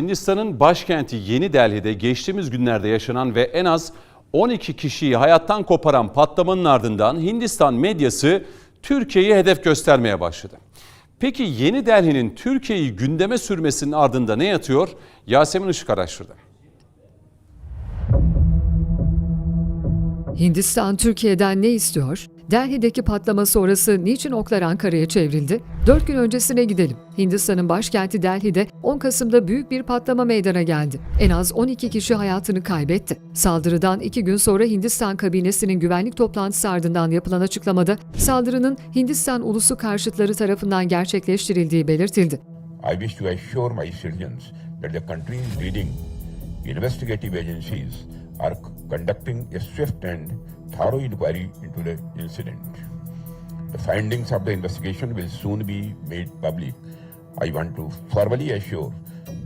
Hindistan'ın başkenti Yeni Delhi'de geçtiğimiz günlerde yaşanan ve en az 12 kişiyi hayattan koparan patlamanın ardından Hindistan medyası Türkiye'yi hedef göstermeye başladı. Peki Yeni Delhi'nin Türkiye'yi gündeme sürmesinin ardında ne yatıyor? Yasemin Işık araştırdı. Hindistan Türkiye'den ne istiyor? Delhi'deki patlama sonrası niçin oklar Ankara'ya çevrildi? 4 gün öncesine gidelim. Hindistan'ın başkenti Delhi'de 10 Kasım'da büyük bir patlama meydana geldi. En az 12 kişi hayatını kaybetti. Saldırıdan 2 gün sonra Hindistan kabinesinin güvenlik toplantısı ardından yapılan açıklamada saldırının Hindistan ulusu karşıtları tarafından gerçekleştirildiği belirtildi. I wish to assure my citizens that the country's leading investigative agencies are conducting a swift and thorough inquiry into the incident. The findings of the investigation will soon be made public. I want to formally assure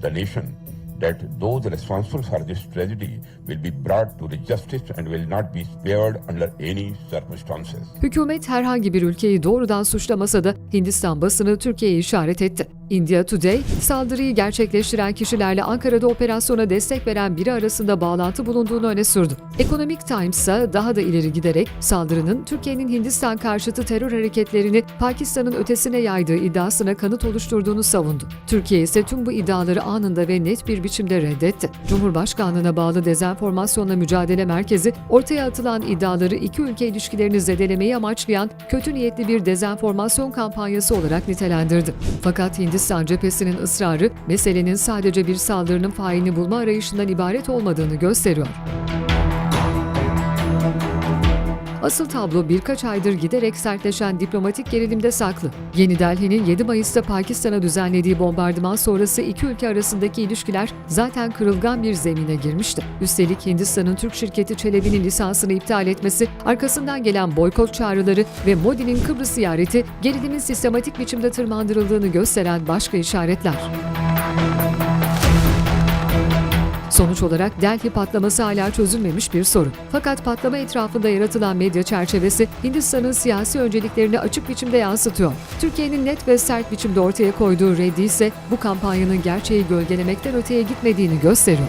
the nation that those responsible for this tragedy will be brought to the justice and will not be spared under any circumstances. Hükümet herhangi bir ülkeyi doğrudan suçlamasa da Hindistan basını Türkiye'yi işaret etti. India Today, saldırıyı gerçekleştiren kişilerle Ankara'da operasyona destek veren biri arasında bağlantı bulunduğunu öne sürdü. Economic Times ise daha da ileri giderek saldırının Türkiye'nin Hindistan karşıtı terör hareketlerini Pakistan'ın ötesine yaydığı iddiasına kanıt oluşturduğunu savundu. Türkiye ise tüm bu iddiaları anında ve net bir biçimde reddetti. Cumhurbaşkanlığına bağlı Dezenformasyonla Mücadele Merkezi ortaya atılan iddiaları iki ülke ilişkilerini zedelemeyi amaçlayan kötü niyetli bir dezenformasyon kampanyası olarak nitelendirdi. Fakat Hindistan cephesinin ısrarı meselenin sadece bir saldırının failini bulma arayışından ibaret olmadığını gösteriyor. Asıl tablo birkaç aydır giderek sertleşen diplomatik gerilimde saklı. Yeni Delhi'nin 7 Mayıs'ta Pakistan'a düzenlediği bombardıman sonrası iki ülke arasındaki ilişkiler zaten kırılgan bir zemine girmişti. Üstelik Hindistan'ın Türk şirketi Çelebi'nin lisansını iptal etmesi, arkasından gelen boykot çağrıları ve Modi'nin Kıbrıs ziyareti gerilimin sistematik biçimde tırmandırıldığını gösteren başka işaretler. Sonuç olarak Delhi patlaması hala çözülmemiş bir sorun. Fakat patlama etrafında yaratılan medya çerçevesi Hindistan'ın siyasi önceliklerini açık biçimde yansıtıyor. Türkiye'nin net ve sert biçimde ortaya koyduğu reddi ise bu kampanyanın gerçeği gölgelemekten öteye gitmediğini gösteriyor.